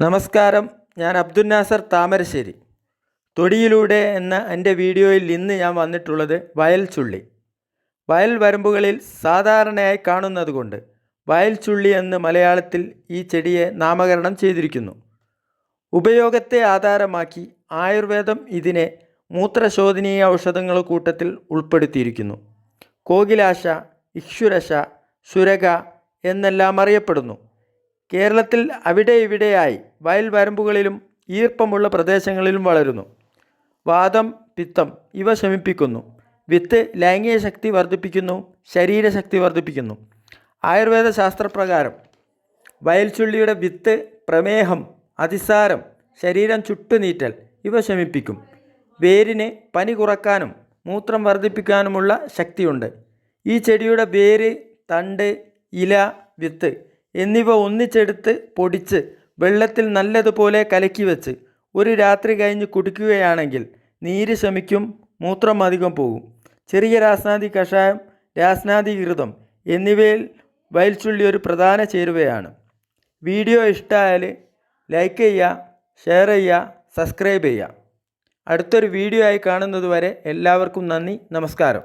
നമസ്കാരം. ഞാൻ അബ്ദുൽ നാസർ താമരശ്ശേരി. തൊടിയിലൂടെ എന്ന എന്റെ വീഡിയോയിൽ ഇന്ന് ഞാൻ വന്നിട്ടുള്ളത് വയൽ ചുള്ളി. വയൽ വരമ്പുകളിൽ സാധാരണയായി കാണുന്നതുകൊണ്ട് വയൽ ചുള്ളി എന്ന് മലയാളത്തിൽ ഈ ചെടിയെ നാമകരണം ചെയ്തിരിക്കുന്നു. ഉപയോഗത്തെ ആധാരമാക്കി ആയുർവേദം ഇതിനെ മൂത്രശോധനീയ ഔഷധങ്ങൾ കൂട്ടത്തിൽ ഉൾപ്പെടുത്തിയിരിക്കുന്നു. കോകിലാശ ഇക്ഷുരശ സുരക എന്നെല്ലാം അറിയപ്പെടുന്നു. കേരളത്തിൽ അവിടെ ഇവിടെയായി വയൽ വരമ്പുകളിലും ഈർപ്പമുള്ള പ്രദേശങ്ങളിലും വളരുന്നു. വാദം പിത്തം ഇവ ശമിപ്പിക്കുന്നു. വിത്ത് ലൈംഗിക ശക്തി വർദ്ധിപ്പിക്കുന്നു ശരീരശക്തി വർദ്ധിപ്പിക്കുന്നു. ആയുർവേദ ശാസ്ത്രപ്രകാരം വയൽ ചുള്ളിയുടെ വിത്ത് പ്രമേഹം അതിസാരം ശരീരം ചുട്ടുനീറ്റൽ ഇവ ശമിപ്പിക്കും. വേരിന് പനി കുറക്കാനും മൂത്രം വർദ്ധിപ്പിക്കാനുമുള്ള ശക്തിയുണ്ട്. ഈ ചെടിയുടെ വേര് തണ്ട് ഇല വിത്ത് എന്നിവ ഒന്നിച്ചെടുത്ത് പൊടിച്ച് വെള്ളത്തിൽ നല്ലതുപോലെ കലക്കി വെച്ച് ഒരു രാത്രി കഴിഞ്ഞ് കുടിക്കുകയാണെങ്കിൽ നീര് ശമിക്കും മൂത്രം അധികം പോകും. ചെറിയ രാസ്നാദി കഷായം രാസ്നാദി ഘൃതം എന്നിവയിൽ വയൽച്ചുള്ളി ഒരു പ്രധാന ചേരുവയാണ്. വീഡിയോ ഇഷ്ടമായാൽ ലൈക്ക് ചെയ്യുക ഷെയർ ചെയ്യുക സബ്സ്ക്രൈബ് ചെയ്യുക. അടുത്തൊരു വീഡിയോ ആയി കാണുന്നതുവരെ എല്ലാവർക്കും നന്ദി നമസ്കാരം.